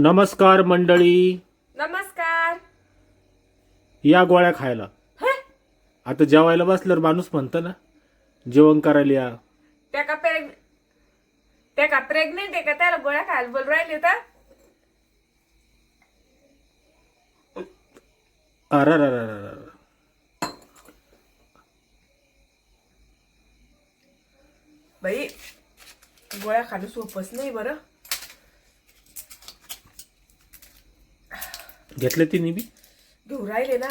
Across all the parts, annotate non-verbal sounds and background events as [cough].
नमस्कार मंडळी. नमस्कार. या गोळ्या खायला? आता जेवायला बसल्यावर माणूस म्हणतं ना जेवण करायला या. त्या का प्रेग त्या का प्रेग्नेंट आहे का? त्याला गोळ्या खायला बोल राहिले तर? अरररररर. बाई गोळ्या खाणं सोपंच नाही बरं. घेतले तिने बी? घेऊ राहिले ना.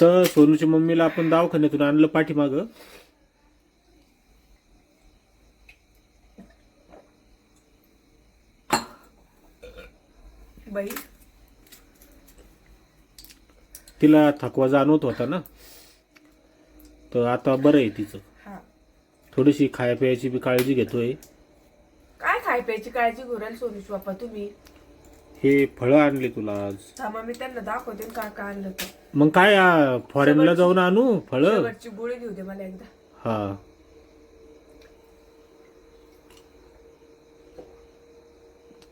तर सोनूच्या मम्मीला आपण दवाखान्यातून आणलं पाठीमाग. बाई. तिला थकवा जाणवत होता ना. तर आता बरं आहे तिचं. हा. थोडीशी खाया प्यायची बी काळजी घेतोय. काय खाय प्यायची काळजी घेऊ राहील सोनूश बाप्पा तुम्ही? हे फळं आणले तुला आज. थांबा मी त्यांना दाखवते ना काय काय आणलं तर मग काय आ, फॉरेनला जाऊन आणू फळं? शेवटची गोळी घेऊ दे मला एकदा. हा.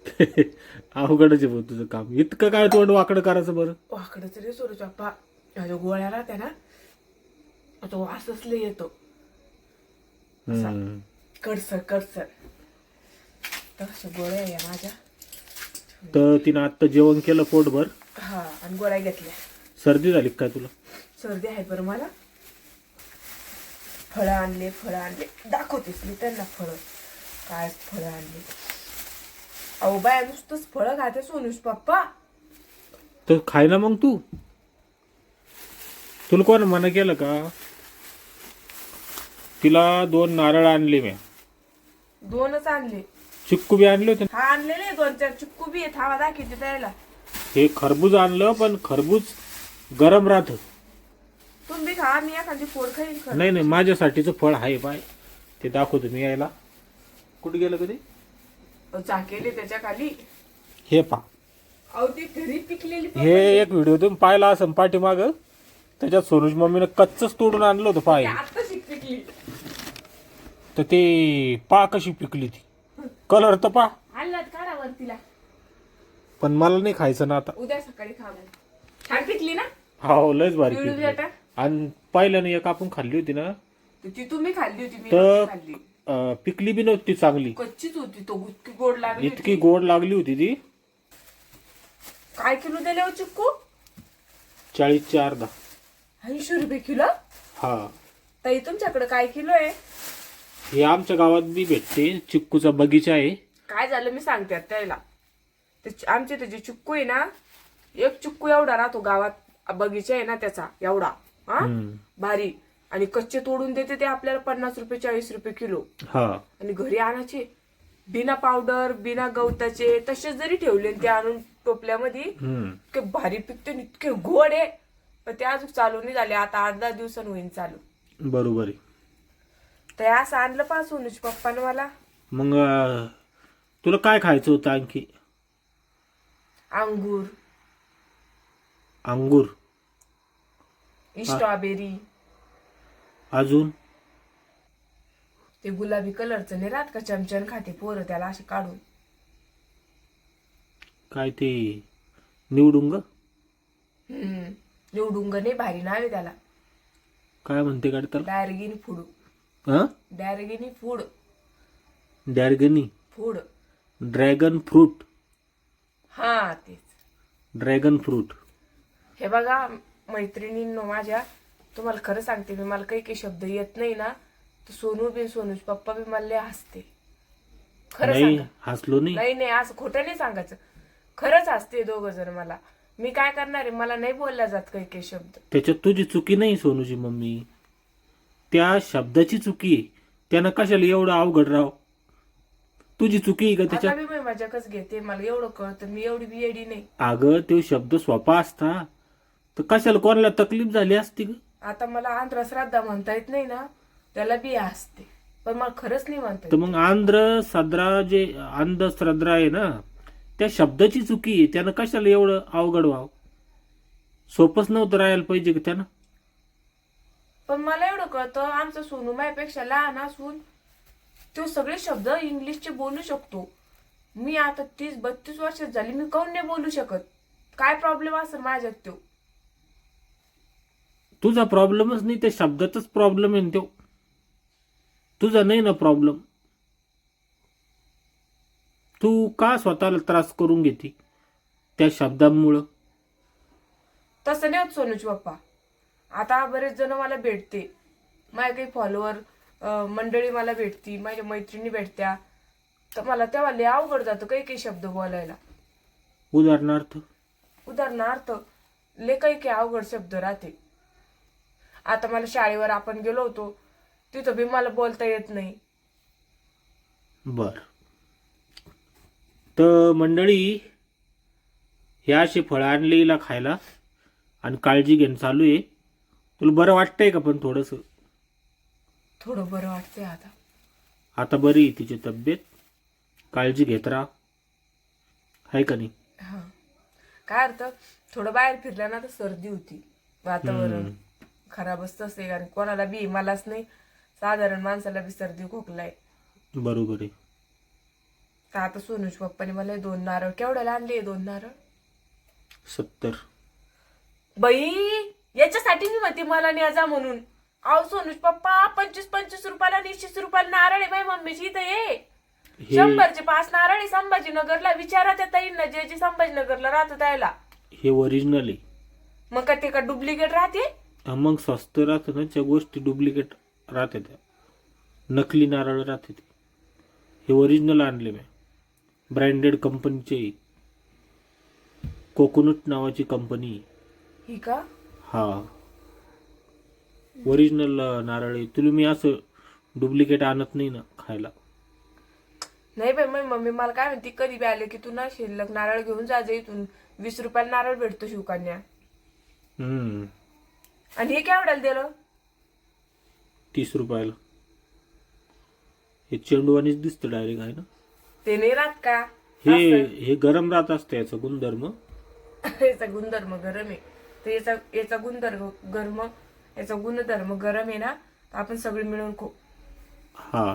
[laughs] अवघडच आहे भाऊ तुझं काम. इतकं काय तोंड वाकडं करायचं बरं? वाकडच रे सोनूश बाप्पा माझ्या गोळ्या राहत्या ना तो वासच लय येतो. हम्म. कडसर कडसर तशा गोळ्या या माझ्या. तर तिनं आत्ता जेवण केलं पोटभर. हा आणि गोळ्या घेतल्या. सर्दी झाली का काय तुला? सर्दी आहे बरं मला. फळं आणले फळं आणले. दाखवतेस मी त्यांना फळं. काय फळं आणले? अहो बाया नुसतंच फळं खाते सोनूश पप्पा. तर खाय ना मग तू. तुला कोण मना केलं का? तिला दोन नारळ आणले मी. दोनच आणले. चिक्कू बी आणले होते. हा आणलेले दोन चार. चिक्कू बी आहे थावा दाखवते द्यायला हे खरबूज आणलं पण खरबूज गरम राहत. तुम्ही खा. मी एखादी फोड खाईन खरं नाही नाही माझ्यासाठीचं फळ आहे पाय ते दाखवतो मी यायला. कुठे गेलं कधी? चाकेले त्याच्याखाली हे पा. अहो ती घरी पिकलेली पण- हे एक व्हिडिओ तुम्ही पाहिला असं पाठीमाग. त्याच्यात सोनूज मम्मीनं कच्चच तोडून आणलं होतं पाय. शिक पिकली. तर ते पा कशी पिकली ती. कलर तर पा आणलात काढा वरतीला. पण मला नाही खायचं ना आता. उद्या सकाळी खा मग. छान पिकली ना? हो लयच भारी पिवळी आणि पहिल्यानं एक आपण खाल्ली होती ना? तर ती तुम्ही खाल्ली होती मी तर नव्हती खाल्ली. अं, पिकली बी नव्हती चांगली. कच्चीच होती तो इतकी गोड लागली इतकी गोड लागली होती ती. काय किलो दिले हो चिक्कू? चाळीसची अर्धा. ऐंशी रुपये किलो? हा. ताई तुमच्याकडे काय किलो आहे? हे आमच्या गावात बी भेटते. चिक्कूचा बगीचा आहे. काय झालं मी सांगते आता त्याला. ते चि- आमचे ते जे चिक्कू आहे ना एक चिक्कू एवढा राहतो गावात. बगीचा आहे ना त्याचा एवढा. हा? हम्म. भारी. आणि कच्चे तोडून देते ते आपल्याला पन्नास रुपये चाळीस रुपये किलो. हा. आणि घरी आणायचे. बिना पावडर बिना गवताचे तसेच जरी ठेवले ते आणून टोपल्यामध्ये हम्म. इतके भारी पिकते आणि इतके गोड आहे. पण ते अजून चालू नाही झाले. आता आठ दहा दिवसांनी होईन चालू. बरोबर आहे. तर हे असं आणलं पा सोनूच पप्पानं मला. मग तुला काय खायचं होतं आणखी? अंगूर. अंगूर. स्ट्रॉबेरी. अजून? ते गुलाबी कलरचं नाही राहत का? चमचन खाते पोरं त्याला असे काढून. काय ते निवडुंग? हम्म. निवडुंग नाही भारी नाव त्याला. काय म्हणते गाडी त्याला? डायरेगिनी फूड. हा? डायरेगिनी फूड. डॅरगनी फूड. Dragon fruit. हा तेच. Dragon fruit. हे बघा मैत्रिणींनो माझ्या तुम्हाला खरं सांगते मी मला काही काही शब्द येत नाही ना तर सोनू बी सोनूच पप्पा बी मला लय हसते. खरं नाही सांगा. हसलो नाही. नाही नाही असं खोटं नाही सांगायचं. खरंच हसते दोघं जण मला. मी काय करणार आहे? मला नाही बोलला जात काही काही शब्द. त्याच्यात तुझी चुकी नाही सोनूची मम्मी. त्या शब्दाची चुकी त्यानं कशाला एवढं अवघड राव? तुझी चुकी आहे का आता त्याच्यात? बी मी मजाकच घेते मला एवढं कळतं मी एवढी बी येडी नाही. अगं तो शब्द सोपा असता. तर कशाला कोणाला तकलीफ झाली असती ग? आता मला आंध्रश्राद्धा म्हणता येत नाही ना त्याला बी हसते पण मला खरंच नाही म्हणता तर येत मग आंध्र सद्रा जे अंधश्रद्धा आहे ना त्या शब्दाची चुकी आहे. त्यानं कशाला एवढं अवघड व्हावं? सोपंच नव्हतं राहायला पाहिजे का त्यानं. पण मला एवढं कळतं आमचा सोनू मायापेक्षा लहान असून तो सगळे शब्द इंग्लिशचे बोलू शकतो. मी आता तीस बत्तीस वर्षात झाली मी काऊन नाही बोलू शकत? काय प्रॉब्लेम असेल माझ्यात तो तुझा प्रॉब्लेमच नाही त्या शब्दातच प्रॉब्लेम आहे तो तुझा नाही ना प्रॉब्लेम तू का स्वतःला त्रास करून घेते त्या शब्दांमुळं? तसं नाही होत सोनूच पप्पा. आता बरेच जण मला भेटते. माझे काही फॉलोअर मंडळी मला भेटती माझ्या मैत्रिणी भेटत्या. तर मला तेव्हा लय अवघड जातं काही काही शब्द बोलायला. उदाहरणार्थ? उदाहरणार्थ ले काही काही अवघड शब्द राहते. आता मला शाळेवर आपण गेलो होतो तिथं बी मला बोलता येत नाही. बर. तर मंडळी हे असे फळं आणले हिला खायला आणि काळजी घेणं चालू आहे. तुला बरं वाटतंय का पण थोडंसं? थोडं बरं वाटतंय आता. आता बरी आहे तिची तब्येत. काळजी घेत राहा. आहे का नाही? हा. काय अर्थ? थोडं बाहेर फिरलं ना तर सर्दी होती. वातावरण खराब असतं असे आणि कोणाला बी मलाच नाही. साधारण माणसाला बी सर्दी खोकलाय. बरोबर आहे. तर आता सोनूज पप्पाने मला हे दोन नारळ. केवढ्याला आणले हे दोन नारळ? सत्तर. बाई! याच्यासाठी मी म्हणते मला न्याजा म्हणून. अहो सोनूज पप्पा पंचवीस पंचवीस रुपयाला आणि रुपयाला नारळ आहे माझ्या मम्मीची इथं ये. हे शंभरचे पाच नारळ आहे संभाजीनगरला. विचारा त्या ताईंना जे जे संभाजीनगरला राहतो त्याला. हे ओरिजिनल आहे. मग का ते का डुप्लिकेट राहते? हा, मग स्वस्त राहतं ना त्या गोष्टी डुप्लिकेट राहते त्या. नकली नारळ राहते ते. हे ओरिजिनल आणले मी. ब्रँडेड कंपनीचे कोकोनट नावाची कंपनी ही का? हा. ओरिजिनल नारळ. तुला मी असं डुप्लिकेट आणत नाही ना खायला. नाही बाई मग मम्मी मला काय म्हणते कधी बी आले की तू ना शिल्लक नारळ घेऊन जा जा इथून. वीस रुपयाला नारळ भेटतो शिवकन्या. हम्म. आणि हे केवढ्याला दिलं? तीस रुपयाला. हे चेंडूवानीच दिसतं डायरेक्ट आहे ना. ते नाही राहत का? हे हे गरम राहत असतं याचा गुणधर्म. [laughs] याचा गुणधर्म गरम आहे. तर याचा याचा गुणधर्म गरम याचा गुणधर्म गरम आहे ना तर आपण सगळे मिळून खो हा.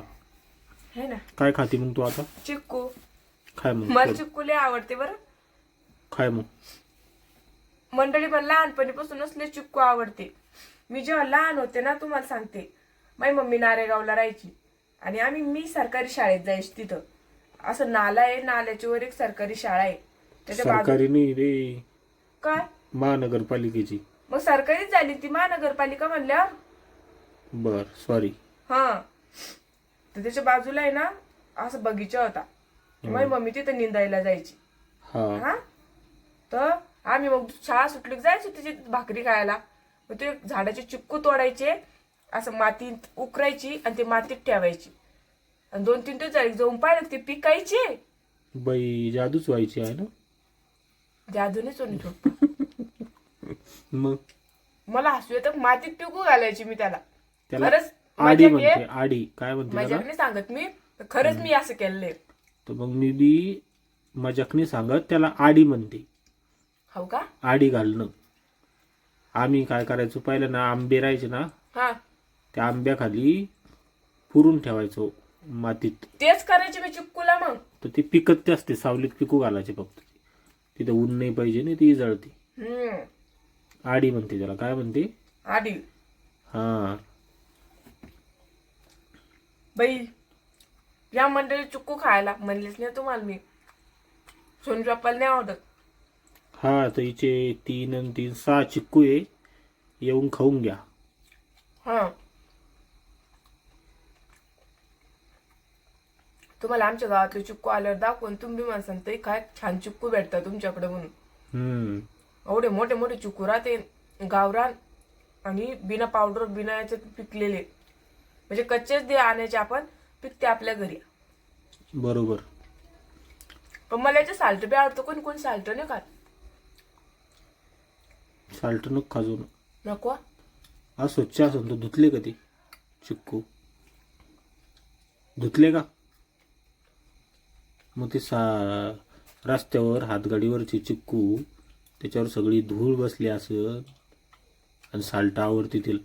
है ना? काय खाते मग तू आता? चिक्कू. खाय मग मला चिक्कू लय आवडते बरं. खाय मग. मंडळी पण लहानपणीपासूनच लय चिक्कू आवडते. मी जेव्हा लहान होते ना तुम्हाला सांगते. माझी मम्मी नारेगावला राहायची. आणि आम्ही मी सरकारी शाळेत जायची तिथं. असं नाला आहे नाल्याच्या वर एक सरकारी शाळा आहे. त्याच्या बाजू सरकारी नाही रे. काय? महानगरपालिकेची. मग सरकारीच झाली ती महानगरपालिका म्हणल्यावर? बर सॉरी हा. तर त्याच्या बाजूला आहे ना असं बगीचा होता. माझी मम्मी तिथं निंदायला जायची. हा. हा? तर आम्ही मग शाळा सुटली की जायचो तिची भाकरी खायला. मग ते झाडाचे चिक्कू तोडायचे असं मातीत उकरायची आणि ते मातीत ठेवायची. आणि दोन तीन दिवस झाले की जाऊन पाहिलं ते पिकायचे. बाई जादूच व्हायची आहे ना? जादूनेच होणी [laughs] [laughs] मग? मला हसू येतं. मातीत पिकू घालायची मी त्याला. त्याला खरंच आडी म्हणते. आडी. काय म्हणते त्याला? नाही सांगत मी तर खरंच मी असं केलंय. तर मग मी बी मजाकने सांगत त्याला आडी म्हणते. हो का? आडी घालणं. आम्ही काय करायचो? पहिलं ना आंबे राहायचे ना हा. त्या आंब्याखाली पुरून ठेवायचो मातीत. तेच करायचे मी चिक्कूला मग. तर ते पिकत ते असते सावलीत पिकू घालायचे फक्त. तिथं ऊन नाही पाहिजे ना ती जळते. हम्म. आडी म्हणते त्याला. काय म्हणते? आधी हा. बाई या मंडळी चिक्कू खायला म्हणलेच नाही तुम्हाला मी. सोनू बाप्पाला नाही आवडत. हा तर हिचे तीन आणि तीन सहा चिक्कू आहे. येऊन खाऊन घ्या. हा. तुम्हाला आमच्या गावातले चिक्कू आल्यावर दाखवून तुम्ही म्हणसान ते काय छान चिक्कू भेटतात तुमच्याकडे म्हणून. हम्म. एवढे मोठे मोठे चिक्कू राहते गावरान आणि बिना पावडर बिना याच्यात पिकलेले. म्हणजे कच्चेच दे आणायचे आपण पिकते आपल्या घरी. बरोबर. पण मला याचे साल्ट बी आवडतं. कोणी कोणी साल्ट नाही खात? साल्ट नको खाजून नको? हा स्वच्छ असून तर धुतले का ते? चिक्कू. धुतले का? मग ते सा रस्त्यावर हातगाडीवरचे चिक्कू त्याच्यावर सगळी धूळ बसली असं. आणि साल्ट आवरती तिला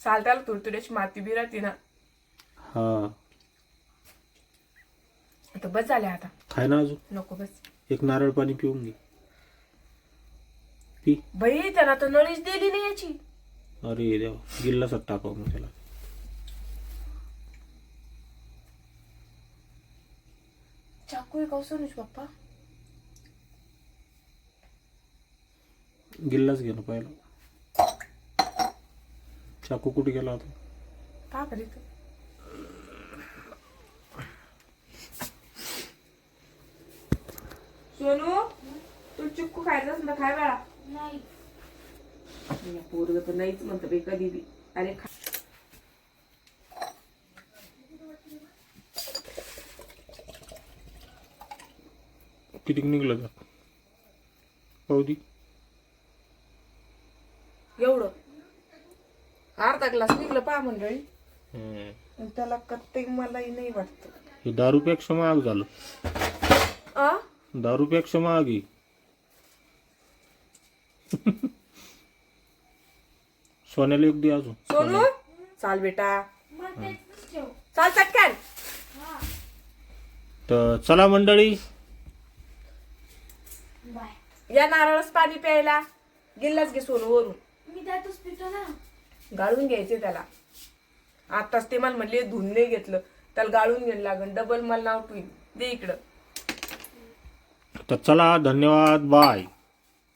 साल्टाला तुडतुड्याची माती बी राहते ना. हा. आता बस झाले आता. खाय ना अजून. नको बस. एक नारळ पाणी पिऊन घे. पी. बाई त्याला तर नळीच दिली नाही याची. अरे देवा गिल्लासात टाकावं मग त्याला. आहे का सोनूच पप्पा गिल्लाच घे ना पहिला चाकू कुठे गेला होता का इथं? सोनू तू चिक्कू खायचा ना खाय बाळा नाही पोरग तर नाहीच म्हणतं बाई कधी बी अरे खा किती निघलं का पाहू दे. एवढं. अर्धा ग्लास निघलं पहा मंडळी. हम्म. त्याला कत्ते मलाही नाही वाटत. हे दारूपेक्षा महाग झालं. आ? दारूपेक्षा महाग आहे. सोन्याला एक दे अजून. सोनू? चाल बेटा. चाल चटकन. तर चला मंडळी. या नारळच पाणी प्यायला. गिल्लाच घे सोनू वरून. मी त्यातच पितो ना. गाळून घ्यायचे त्याला. आताच ते मला म्हणले धुवून नाही घेतलं. त्याला गाळून घ्यायला लागन. डबल मला नाव ठेवीन. दे इकडं. तर चला धन्यवाद बाय.